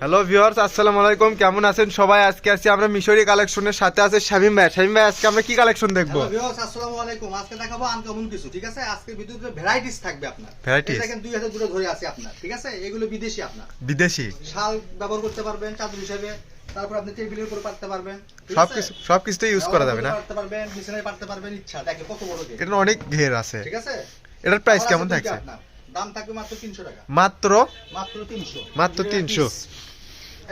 Hello viewers আসসালামু আলাইকুম। কেমন আছেন সবাই? আজকে আছি আমরা মিশরি কালেকশনের সাথে আছে শামিম ভাই। শামিম ভাই আজকে আমরা কি কালেকশন দেখব? ভিউয়ার্স আসসালামু আলাইকুম। আজকে দেখাবো আনকমন কিছু ঠিক আছে? আজকে বিদ্যুতের ভ্যারাইটিস থাকবে আপনার? এই দেখেন দুই হাজার দুটো ধরে আছে আপনার ঠিক আছে? এগুলো বিদেশি আপনার। বিদেশি? শাল ব্যবহার করতে পারবেন চাদর হিসেবে। তারপর আপনি টেবিলের উপর পাততে পারবেন? সবকিছু সবকিছু ইউজ করা যাবে না? পাততে পারবেন বিছানায় পাততে পারবেন ইচ্ছা। দেখেন কত বড় এটা অনেক ঘের আছে। ঠিক আছে? এটার প্রাইস কেমন থাকছে? আপনার। দাম থাকবে মাত্র তিনশো টাকা। মাত্র? মাত্র তিনশো। মাত্র 300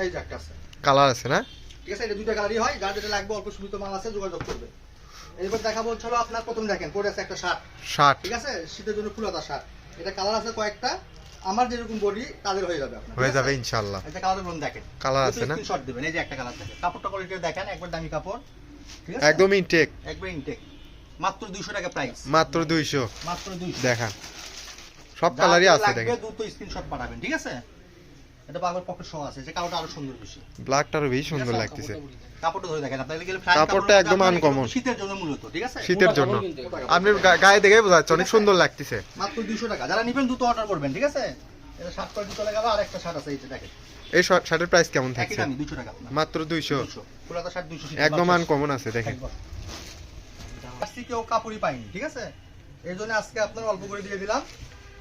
এই আছে। কালার আছে না? ঠিক আছে এটা দুইটা কালারই হয়। যার যেটা লাগবে অল্প সীমিত মাল আছে যোগাযোগ করবে। এরপর দেখাবো হলো আপনার প্রথম দেখেন পরে আছে একটা শার্ট। শার্ট। ঠিক আছে? শীতের জন্য ফুলাতা শার্ট। এটা কালার আছে কয়েকটা। আমার যেরকম বডি তাদের হয়ে যাবে আপনার। হয়ে যাবে ইনশাআল্লাহ। এটা কালার দেখেন। কালার আছে না? স্ক্রিনশট দিবেন। এই যে একটা কালার থাকে কাপড়টা কোয়ালিটি দেখেন একবার দামি কাপড়। ঠিক আছে? একদম ইনটেক একবার ইনটেক মাত্র 200 টাকা প্রাইস মাত্র দুইশো। মাত্র 200 দেখান। সব কালারই আছে লাগবে দেখেন। দ্রুত স্ক্রিনশট পাঠাবেন ঠিক আছে? এটা পাগল পকেট সহ আছে যে কাপড়টা আরও সুন্দর বেশি। ব্ল্যাকটারও বেশি সুন্দর লাগতেছে। কাপড়টা ধরে দেখেন আপনাদের গেলে কাপড়টা একদম uncommon। শীতের জন্য মূলত ঠিক আছে? শীতের জন্য। আপনি গায়ে দেখে বোঝা যাচ্ছে অনেক সুন্দর লাগতেছে। মাত্র 200 টাকা। যারা নেবেন দ্রুত অর্ডার করবেন ঠিক আছে? এটা শার্ট কোয়ালিটি চলে গেল আর একটা শার্ট আছে এই যে দেখেন। এই শার্টের প্রাইস কেমন থাকছে? দামি 200 টাকা মাত্র 200 ফুলাতা শার্ট 200 একদম আনকমন আছে দেখেন। আজকে কেউ কাপড়ই পাইনি ঠিক আছে? এই জন্য আজকে আপনার অল্প করে দিয়ে দিলাম।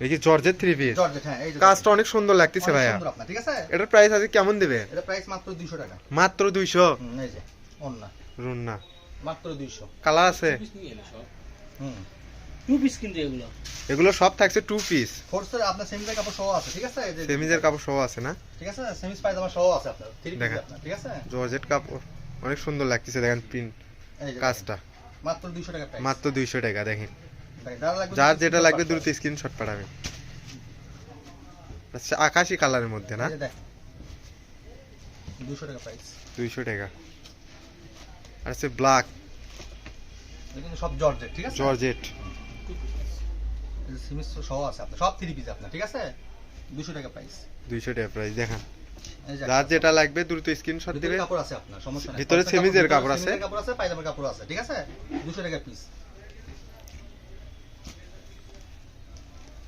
এই কি জর্জের থ্রি পিস জর্জেট হ্যাঁ এই কাজটা অনেক সুন্দর লাগতেছে ভাইয়া। সুন্দর আপনার, ঠিক আছে? এটার প্রাইস আছে কেমন দিবে? এটা প্রাইস মাত্র 200 টাকা। মাত্র হুম, এই যে অন্য রুন্না। মাত্র 200 কালার আছে? হুম। টু পিস কিন্তু এগুলো? এগুলো সব থাকছে টু পিস ফোর্সের আপনার সেমিজের কাপড় সহ আছে ঠিক আছে? এই যে সেমিজের কাপড় সহ আছে না? ঠিক আছে সেমিজ পায়জামা সহ আছে আপনার থ্রি পিস আপনার ঠিক আছে? জর্জেট কাপড় অনেক সুন্দর লাগতেছে দেখেন প্রিন্ট কাজটা। মাত্র 200 টাকা প্রাইস মাত্র দুইশো টাকা দেখেন। যারা লাগবে যেটা লাগবে পাঠাবেন। দ্রুত স্ক্রিনশট পাঠাবেন আচ্ছা আকাশি কালারের মধ্যে না? এই যে দেখেন 200 টাকা প্রাইস দুইশো টাকা। আর হচ্ছে ব্ল্যাক সব জর্জেট ঠিক আছে? জর্জেট সিমিস সহ আছে আপনার সব থ্রি পিস আপনার ঠিক আছে? 200 টাকা প্রাইস দুইশো টাকা প্রাইস দেখান। যার যেটা লাগবে দ্রুত স্ক্রিনশট দিবে। কাপড় আছে আপনার সমস্যা ভিতরে সেমিজের কাপড় আছে? কাপড় আছে পায়জামার কাপড় আছে ঠিক আছে? 200 টাকা পিস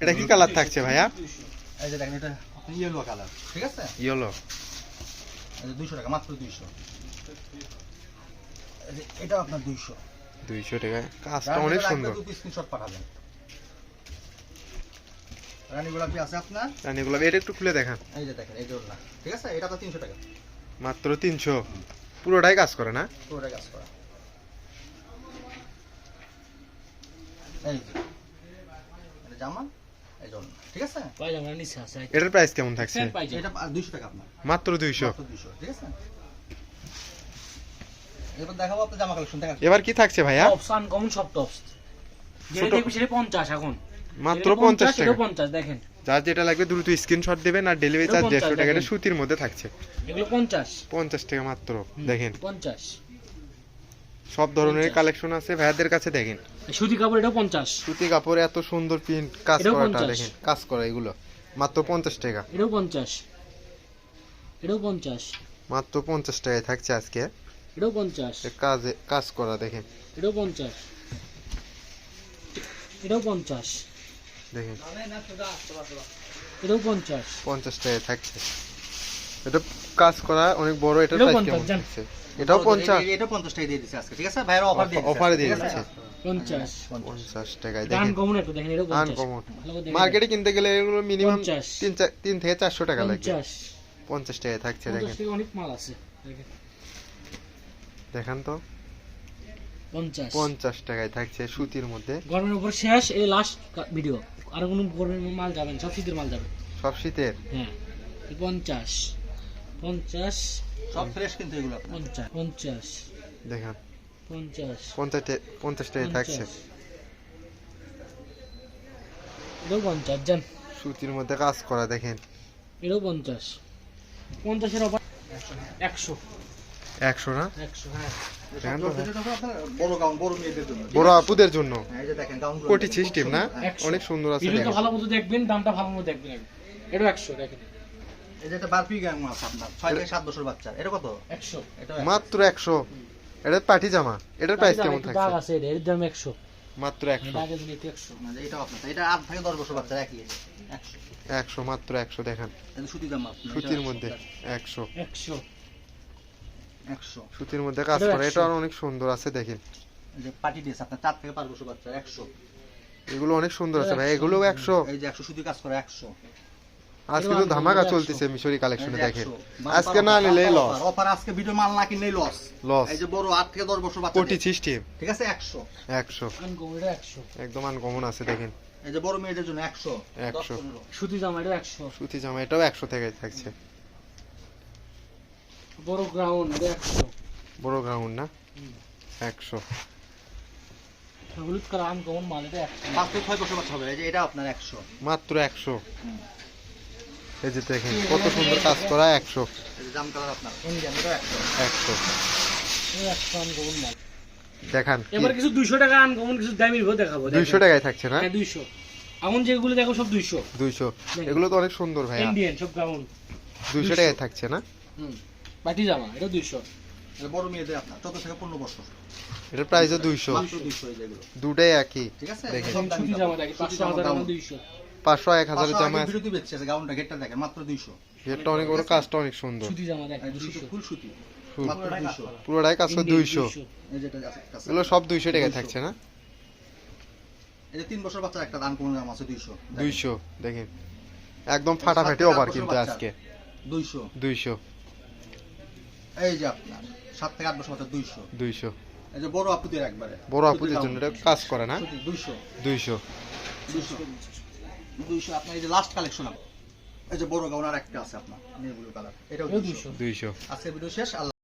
এটা কি কালার থাকছে ভাইয়া? এই যে দেখেন এটা ইয়েলো কালার ঠিক আছে? ইয়েলো এই যে 200 টাকা মাত্র 200 এটা আপনার 200 দুইশো টাকা। কাজটা অনেক সুন্দর। স্ক্রিনশট পাঠাবেন। রানী গোলাপি আছে আপনার? রানি গোলাপ এটা একটু খুলে দেখান। এই যে দেখেন এই ওড়না ঠিক আছে? এটা তো 300 টাকা। মাত্র তিনশো। পুরোটাই কাজ করে না? পুরোটা কাজ করা। এই যে। এটা জামা? এই ঠিক আছে? পায়জামা নিচে আছে এটার প্রাইস কেমন থাকছে? এটা 200 টাকা আপনার। মাত্র দুইশো। মাত্র 200 ঠিক আছে? এবার দেখাবো আপনার জামা কালেকশন দেখেন। এবার কি থাকছে ভাইয়া? টপস আনকমন সব টপস যেটা দেখবি সেটা পঞ্চাশ এখন। মাত্র যেটা পঞ্চাশ সেটাও টাকা। পঞ্চাশ দেখেন। যার যেটা লাগবে দ্রুত স্ক্রিনশট দেবেন আর ডেলিভারি চার্জ 50 দেড়শো টাকা। এটা সুতির মধ্যে থাকছে। এগুলো পঞ্চাশ। পঞ্চাশ টাকা মাত্র দেখেন। পঞ্চাশ। সব ধরনের কালেকশন আছে। ভাইয়াদের কাছে দেখেন। সুতি কাপড় এটাও পঞ্চাশ। সুতি কাপড়ে এত সুন্দর প্রিন্ট কাজ করাটা দেখেন কাজ করা এগুলো। মাত্র পঞ্চাশ টাকা। এটাও পঞ্চাশ। এটাও পঞ্চাশ। মাত্র পঞ্চাশ টাকায় থাকছে আজকে। এটাও পঞ্চাশ। এ কাজে কাজ করা দেখেন। এটাও পঞ্চাশ। এটাও পঞ্চাশ। দেখেন। এটাও পঞ্চাশ। পঞ্চাশ টাকায় থাকছে। এটা কাজ করা অনেক বড় এটা প্রাইস কেমন এটাও পঞ্চাশ। এই- এটা 50 টাকা দিয়ে দিচ্ছে আজকে ঠিক আছে? ভাইয়ের অফার দিয়ে অফারে দিয়ে ঠিক আছে? দিচ্ছে। পঞ্চাশ। পঞ্চাশ টাকায় গান দেখেন। কমন একটু দেখেন আনকমন ভালো মার্কেটে কিনতে গেলে এগুলো মিনিমাম 50 তিন থেকে চারশো টাকা লাগবে পঞ্চাশ। পঞ্চাশ টাকায় থাকছে দেখেন। অনেক মাল আছে দেখেন। দেখান তো। পঞ্চাশ। পঞ্চাশ টাকায় থাকছে সুতির মধ্যে। গরমের উপর শেষ এই লাস্ট ভিডিও আর কোনো গরমের মাল যাবে না সব শীতের মাল যাবে সব শীতের? হ্যাঁ এই পঞ্চাশ। পঞ্চাশ সব ফ্রেশ কিন্তু এগুলো পঞ্চাশ। পঞ্চাশ। দেখান। পঞ্চাশ। পঞ্চাশ। টে- থাকছে। এটাও পঞ্চাশ জান। সুতির মধ্যে কাজ করা দেখেন। এটাও পঞ্চাশ। পঞ্চাশের অফার একশো। একশো না? হ্যাঁ। আপনার বড় গাউন বড় মেয়েদের জন্য। বড় আপুদের জন্য। হ্যাঁ, কোটি সিস্টেম না? অনেক সুন্দর আছে ভালো মতো দেখবেন দামটা ভালো মতো দেখবেন। এটাও একশো দেখেন। এই বারপি গাউন আছে আপনার 6 থেকে 7 বছর বাচ্চা এটা কত? একশো। এটা মাত্র একশো। এটা পাটি জামা এটার প্রাইস কেমন থাকছে? দাগ আছে এটা এর দাম একশো। মাত্র একশো। এটা আগে দিন মানে এটাও আপনার এটা আট থেকে দশ বছর বাচ্চা একই একশো। একশো মাত্র একশো দেখেন। সুতি জামা সুতির মধ্যে একশো। একশো। একশো। সুতির মধ্যে কাজ করে এটা অনেক সুন্দর আছে দেখেন। যে পার্টি ড্রেস আপনার চার থেকে পাঁচ বছর বাচ্চা একশো। এগুলো অনেক সুন্দর আছে ভাই এগুলো একশো। এই যে সুতি কাজ করে একশো। আজকে তো ধামাকা চলতেছে মিশরি কালেকশনে দেখেন। আজকে না নিলেই লস অফার আজকে ভিডিও মাল না কিনলেই লস লস এই যে বড় আট থেকে দশ বছর বাচ্চা কোটি সিস্টেম ঠিক আছে? একশো। একশো। আনকমন এটা একশো। একদম আনকমন আছে দেখেন। এই যে বড় মেয়েদের জন্য একশো। 100 সুতি জামা এটা একশো। সুতি জামা এটাও একশো থেকে থাকছে। বড় গ্রাউন্ড এটা একশো। বড় গ্রাউন্ড না? একশো। হলুদ কালার আনকমন মাল এটা একশো। পাঁচ থেকে ছয় বছর বাচ্চা হবে। এই যে এটা আপনার একশো। মাত্র একশো। এই যে দেখেন কত সুন্দর কাজ করা একশো। এই যে জাম কালার আপনার? ইন্ডিয়ান এটা একশো। দেখান এবার কিছু দুইশো টাকা আনকমন কিছু দামি দেখাবো দুইশো টাকায় থাকছে না? হ্যাঁ দুইশো। এখন যেগুলো দেখো সব দুইশো। দুইশো। এগুলো তো অনেক সুন্দর ভাইয়া। ইন্ডিয়ান সব গ্রাউন্ড দুইশো টাকায় থাকছে না? হুম। বাটি জামা এটা দুইশো। এটা বড় মেয়েদের আপনার চোদ্দ থেকে পনেরো বছর। প্রাইসও দুইশো। দুইশো দুটাই একই। ঠিক আছে? দেখেন। সুতি জামা দেখি পাঁচশো হাজার দুইশো। পাঁচশো এক হাজারের পাঁচশো জামা আগে বিরতি বেচছে আছে, গাউনটা ঘেরটা দেখেন মাত্র দুইশো। এটা অনেক বড় কাজটা অনেক সুন্দর। সুতি জামা দেখি এই যে সুতি, দুইশো। ফুল সুতি। ফুল। মাত্র দুইশো। পুরোটাই কাজ করে দুইশো। এই যেটা আছে কাছে। এগুলো সব দুইশো টাকায় থাকছে না? এই যে তিন বছর বাচ্চার একটা দান কোন দাম আছে দুইশো। দুইশো দেখেন। একদম ফাটাফাটি অফার কিন্তু আজকে। দুইশো। দুইশো। এই যে আপনার সাত থেকে আট বছর বাচ্চা দুইশো। দুইশো। এই যে বড় আপুদের একবারে। বড় আপুদের জন্য এটা কাজ করে না? দুইশো। দুইশো। দুইশো আপনার এই যে লাস্ট কালেকশন এই যে বড় গাউনার একটা আছে আপনার নীল ব্লু কালার এটাও দুইশো। দুইশো। আজকের ভিডিও শেষ আল্লাহ